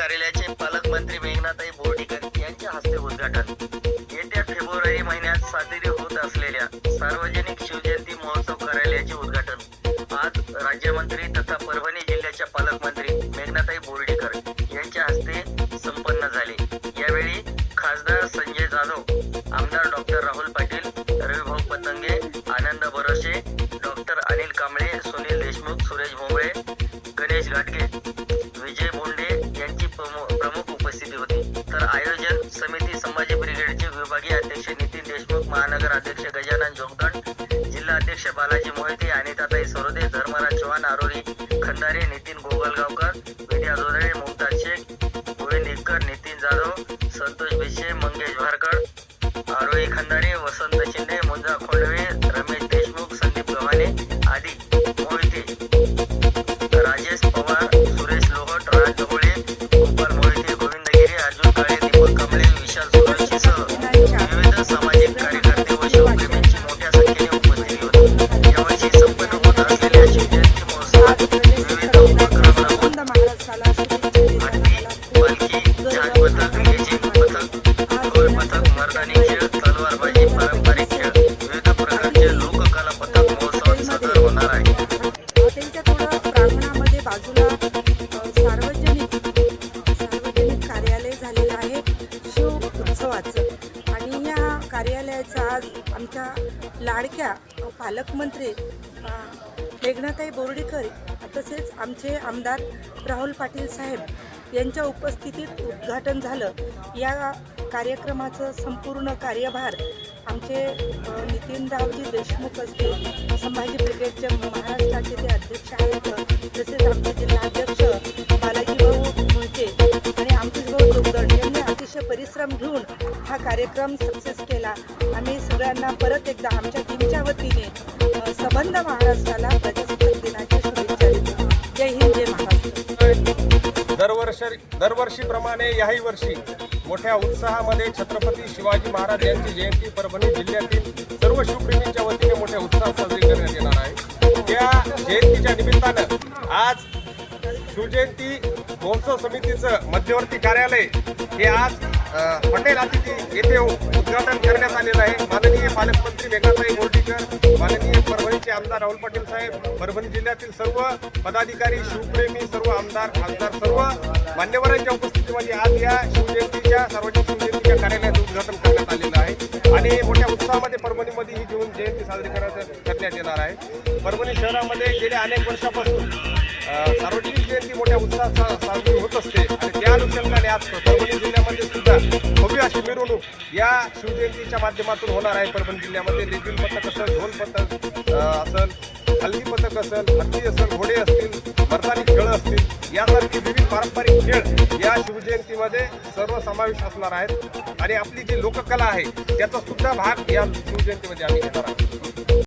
कार्यालयाचे पालकमंत्री मेघनाताई बोर्डीकर यांच्या हस्ते उद्घाटन. येत्या फेब्रुवारी महिन्यात साजरी होत असलेल्या सार्वजनिक शिवजयंती महोत्सव कार्यालयाचे उद्घाटन. आज राज्यमंत्री तथा परभणी जिल्ह्याच्या पालकमंत्री मेघनाताई बोर्डीकर यांच्या हस्ते संपन्न झाले. यावेळी खासदार संजय जाधव आमदार डॉक्टर राहुल पाटील रविभाऊ पतंगे आनंद बरोशे डॉक्टर अनिल कांबळे सुनील देशमुख सुरेश भोंबळे गणेश घाटगे तर आयोजन समिती संभाजी ब्रिगेडचे विभागीय अध्यक्ष नितीन देशमुख महानगर अध्यक्ष गजानन जोगदंड जिल्हा अध्यक्ष बालाजी मोहिते अनिताताई सरोदे धर्मराज चव्हाण आरोरी खंदारे नितीन गोगलगावकर विद्या जोदळे मुमताज शेख गोविंद इक्कर नितीन जाधव संतोष भिशे मंगेश भारकर आरोही खंदारे वसंत शिंदे Thank you. करायचं आज आमच्या लाडक्या पालकमंत्री मेघनाताई बोर्डीकर तसेच आमचे आमदार राहुल पाटील साहेब यांच्या उपस्थितीत उद्घाटन झालं. या कार्यक्रमाचं संपूर्ण कार्यभार आमचे नितीन नितीनरावजी देशमुख असतील संभाजी ब्रिगेडचे महाराष्ट्राचे ते अध्यक्ष आहेत वर्ष परिश्रम घेऊन हा कार्यक्रम सक्सेस केला. आम्ही सगळ्यांना परत एकदा आमच्या टीमच्या वतीने संबंध महाराष्ट्राला प्रजासत्ताक दिनाच्या शुभेच्छा जय हिंद जय महाराष्ट्र. दरवर्षी दरवर्षीप्रमाणे याही वर्षी मोठ्या उत्साहामध्ये छत्रपती शिवाजी महाराज यांची जयंती परभणी जिल्ह्यातील सर्व शिवप्रेमींच्या वतीने मोठ्या उत्साहात साजरी करण्यात येणार आहे. त्या जयंतीच्या निमित्तानं आज शिवजयंती महोत्सव समितीचं मध्यवर्ती कार्यालय हे आज अ, हॉटेल अतिथी येथे उद्घाटन करण्यात आलेलं आहे. माननीय पालकमंत्री मेघाताई बोर्डीकर माननीय परभणीचे आमदार राहुल पाटील साहेब परभणी जिल्ह्यातील सर्व पदाधिकारी शिवप्रेमी सर्व आमदार खासदार सर्व मान्यवरांच्या उपस्थितीमध्ये आज या शिवजयंतीच्या सार्वजनिक शिवजयंतीच्या कार्यालयाचं उद्घाटन करण्यात आलेलं आहे. आणि मोठ्या उत्साहामध्ये परभणीमध्ये ही घेऊन जयंती साजरी करण्यात करण्यात येणार आहे. परभणी शहरामध्ये गेल्या अनेक वर्षापासून सार्वजनिक जयंती मोठ्या उत्साहात शिवजयंतीच्या माध्यमातून होणार आहे परभणी जिल्ह्यामध्ये लेझिम पथक असेल ढोल पथक असेल हल्ली पथक असेल हत्ती असेल घोडे असतील मर्दानी खेळ असतील यासारखे विविध पारंपरिक खेळ या शिवजयंतीमध्ये सर्व समावेश असणार आहेत. आणि आपली जी लोककला आहे त्याचा सुद्धा भाग या शिवजयंतीमध्ये आम्ही घेणार आहोत.